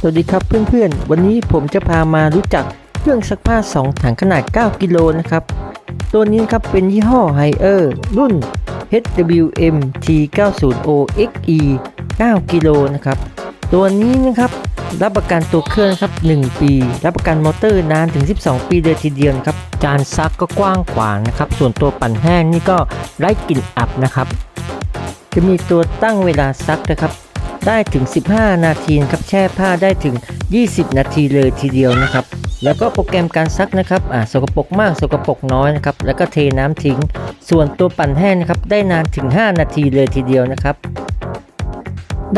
สวัสดีครับเพื่อนๆ วันนี้ผมจะพามารู้จักเครื่องซักผ้า 2 ถังขนาด 9 กิโลนะครับ ตัวนี้ครับเป็นยี่ห้อ h i เออร์รุ่น HWM T90O XE 9 กิโลนะครับ ตัวนี้นะครับรับประกันตัวเครื่องครับ 1 ปี รับประกันมอเตอร์นานถึง 12 ปีเลยทีเดียวนครับ จานซักก็กว้างขวางนะครับ ส่วนตัวปั่นแห้งนี่ก็ไร้กลิ่นอับนะครับ จะมีตัวตั้งเวลาซักนะครับ ได้ถึง 15 นาทีครับแช่ผ้าได้ถึง 20 นาทีเลยทีเดียวนะครับ แล้วก็โปรแกรมการซักนะครับอ่าสกปรกมากสกปรกน้อยนะครับแล้วก็เทน้ำทิ้ง ส่วนตัวปั่นแห้งนะครับได้นานถึง 5 นาทีเลยทีเดียวนะครับ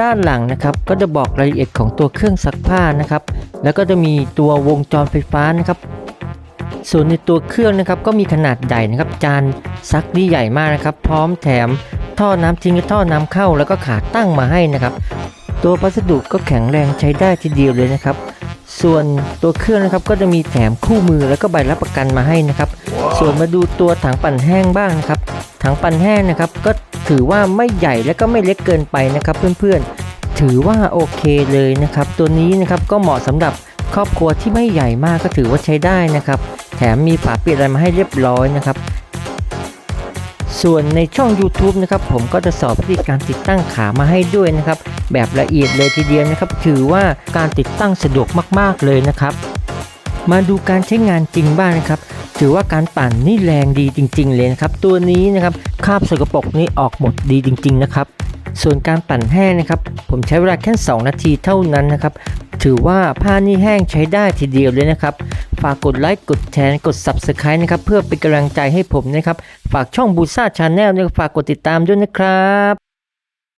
ด้านหลังนะครับก็จะบอกรายละเอียดของตัวเครื่องซักผ้านะครับ แล้วก็จะมีตัววงจรไฟฟ้านะครับ ส่วนในตัวเครื่องนะครับก็มีขนาดใหญ่นะครับ จานซักนี่ใหญ่มากนะครับ พร้อมแถม ท่อน้ำทิ้งและท่อน้ำเข้า แล้วก็ขาตั้งมาให้นะครับ ตัวพัสดุก็แข็งแรงใช้ได้ทีเดียวเลยนะครับ ส่วนตัวเครื่องนะครับก็จะมีแถมคู่มือแล้วก็ใบรับประกันมาให้นะครับ ส่วนมาดูตัวถังปั่นแห้งบ้างนะครับ ถังปั่นแห้งนะครับ ก็ถือว่าไม่ใหญ่และก็ไม่เล็กเกินไปนะครับ เพื่อนๆ ถือว่าโอเคเลยนะครับ ตัวนี้นะครับก็เหมาะสำหรับครอบครัวที่ไม่ใหญ่มากก็ถือว่าใช้ได้นะครับ แถมมีฝาปิดอะไรมาให้เรียบร้อยนะครับ ส่วนในช่อง YouTube นะครับผมก็จะสอบวิธีการติดตั้งขามาให้ด้วยนะครับ แบบละเอียดเลยทีเดียวนะครับ ถือว่าการติดตั้งสะดวกมากๆเลยนะครับ มาดูการใช้งานจริงบ้างนะครับ ถือว่าการปั่นนี่แรงดีจริง ๆ เลยนะครับ ตัวนี้นะครับคราบสกปรกนี่ออกหมดดีจริง ๆ นะครับ ส่วนการปั่นแห้งนะครับ ผมใช้เวลาแค่ 2 นาทีเท่านั้นนะครับ ถือว่าผ้านี่แห้งใช้ได้ทีเดียวเลยนะครับ ฝากกดไลค์กดแชร์กด Subscribe นะครับ เพื่อเป็นกำลังใจให้ผมนะครับ ฝากช่องบูซ่าชาแนลนี่ยฝากกดติดตามด้วยนะครับ